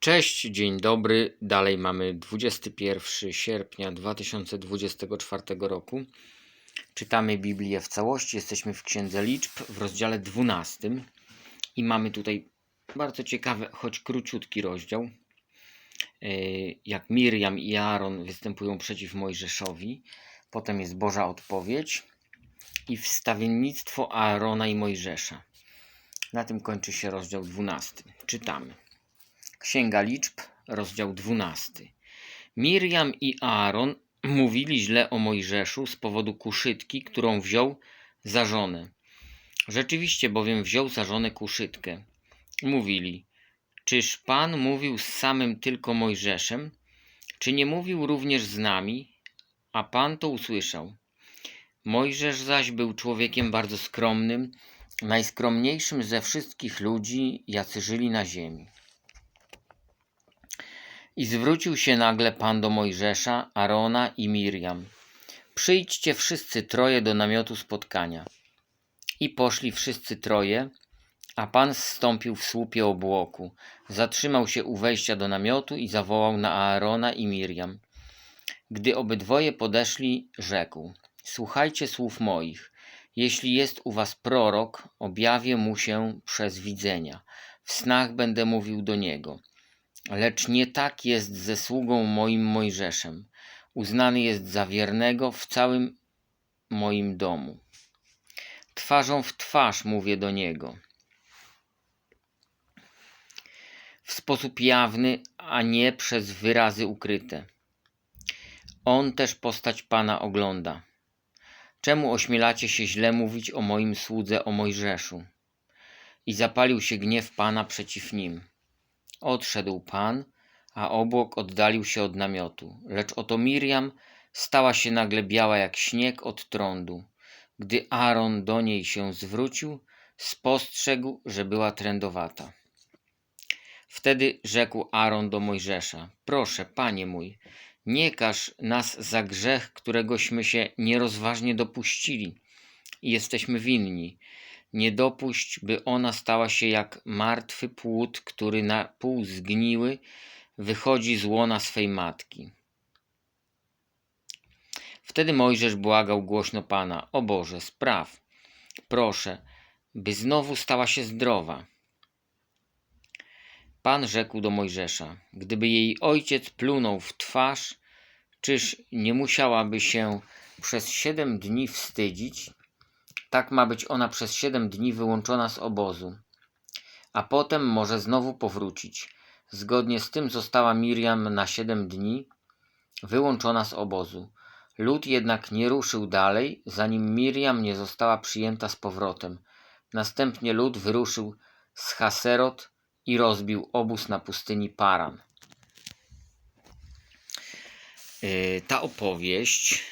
Cześć, dzień dobry. Dalej mamy 21 sierpnia 2024 roku. Czytamy Biblię w całości. Jesteśmy w Księdze Liczb w rozdziale 12 i mamy tutaj bardzo ciekawy, choć króciutki rozdział. Yy, Jak Miriam i Aaron występują przeciw Mojżeszowi. Potem jest Boża odpowiedź i wstawiennictwo Aarona i Mojżesza. Na tym kończy się rozdział 12. Czytamy. Księga Liczb, rozdział 12. Miriam i Aaron mówili źle o Mojżeszu z powodu kuszytki, którą wziął za żonę. Rzeczywiście bowiem wziął za żonę kuszytkę. Mówili, czyż Pan mówił z samym tylko Mojżeszem? Czy nie mówił również z nami? A Pan to usłyszał. Mojżesz zaś był człowiekiem bardzo skromnym, najskromniejszym ze wszystkich ludzi, jacy żyli na ziemi. I zwrócił się nagle Pan do Mojżesza, Arona i Miriam. Przyjdźcie wszyscy troje do namiotu spotkania. I poszli wszyscy troje, a Pan zstąpił w słupie obłoku, zatrzymał się u wejścia do namiotu i zawołał na Aarona i Miriam. Gdy obydwoje podeszli, rzekł: Słuchajcie słów moich. Jeśli jest u was prorok, objawię mu się przez widzenia. W snach będę mówił do niego. Lecz nie tak jest ze sługą moim Mojżeszem. Uznany jest za wiernego w całym moim domu. Twarzą w twarz mówię do niego. W sposób jawny, a nie przez wyrazy ukryte. On też postać Pana ogląda. Czemu ośmielacie się źle mówić o moim słudze, o Mojżeszu? I zapalił się gniew Pana przeciw nim. Odszedł Pan, a obłok oddalił się od namiotu. Lecz oto Miriam stała się nagle biała jak śnieg od trądu. Gdy Aaron do niej się zwrócił, spostrzegł, że była trędowata. Wtedy rzekł Aaron do Mojżesza: Proszę, panie mój, nie każ nas za grzech, któregośmy się nierozważnie dopuścili i jesteśmy winni. Nie dopuść, by ona stała się jak martwy płód, który na pół zgniły wychodzi z łona swej matki. Wtedy Mojżesz błagał głośno Pana: O Boże, spraw, proszę, by znowu stała się zdrowa. Pan rzekł do Mojżesza: Gdyby jej ojciec plunął w twarz, czyż nie musiałaby się przez siedem dni wstydzić? Tak ma być ona przez siedem dni wyłączona z obozu, a potem może znowu powrócić. Zgodnie z tym została Miriam na siedem dni wyłączona z obozu. Lud jednak nie ruszył dalej, zanim Miriam nie została przyjęta z powrotem. Następnie lud wyruszył z Haserot i rozbił obóz na pustyni Paran. Yy, Ta opowieść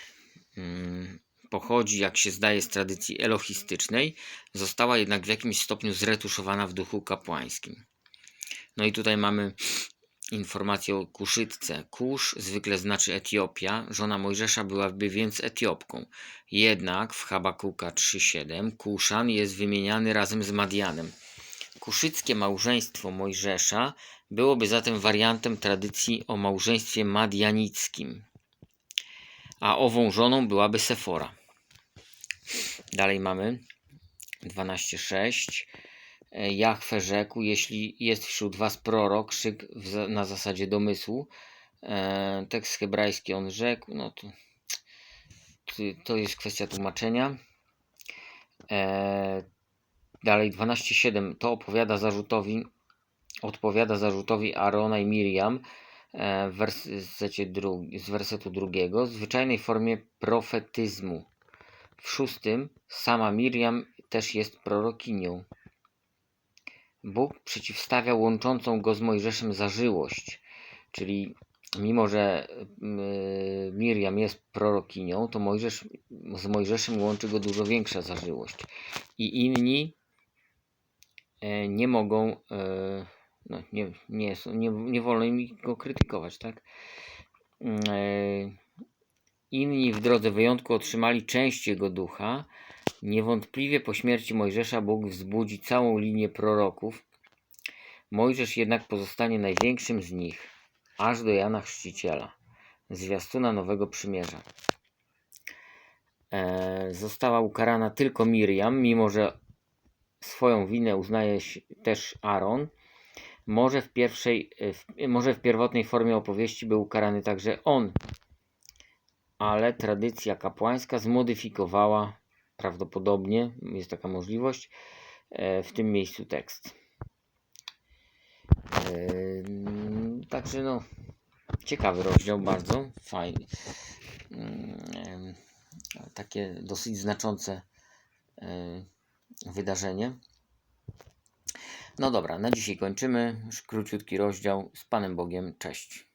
mm, pochodzi, jak się zdaje, z tradycji elohistycznej, została jednak w jakimś stopniu zretuszowana w duchu kapłańskim. No i tutaj mamy informację o Kuszytce. Kusz zwykle znaczy Etiopia, żona Mojżesza byłaby więc Etiopką. Jednak w Habakuka 3.7 Kuszan jest wymieniany razem z Madianem. Kuszyckie małżeństwo Mojżesza byłoby zatem wariantem tradycji o małżeństwie madianickim, a ową żoną byłaby Sefora. Dalej mamy 12.6. E, Jachwę rzekł, jeśli jest wśród was prorok, szyk na zasadzie domysłu. E, tekst hebrajski on rzekł, no to, to, jest kwestia tłumaczenia. E, dalej 12.7 to opowiada zarzutowi, odpowiada zarzutowi Arona i Miriam w wersecie drugi, z wersetu drugiego, zwyczajnej formie profetyzmu. W szóstym sama Miriam też jest prorokinią. Bóg przeciwstawia łączącą go z Mojżeszem zażyłość, czyli mimo, że Miriam jest prorokinią, to Mojżesz, z Mojżeszem łączy go dużo większa zażyłość. I inni e, nie mogą, e, no nie, nie, nie, nie wolno im go krytykować, tak? E, Inni w drodze wyjątku otrzymali część jego ducha. Niewątpliwie po śmierci Mojżesza Bóg wzbudzi całą linię proroków. Mojżesz jednak pozostanie największym z nich, aż do Jana Chrzciciela, zwiastuna Nowego Przymierza. E, została ukarana tylko Miriam, mimo że swoją winę uznaje też Aaron. Może w, pierwszej, e, w, może w pierwotnej formie opowieści był ukarany także on, ale tradycja kapłańska zmodyfikowała prawdopodobnie, jest taka możliwość, e, w tym miejscu tekst. Ym, Także no, ciekawy rozdział, bardzo fajny. Ym, Takie dosyć znaczące wydarzenie. No dobra, na dzisiaj kończymy. Już króciutki rozdział. Z Panem Bogiem. Cześć.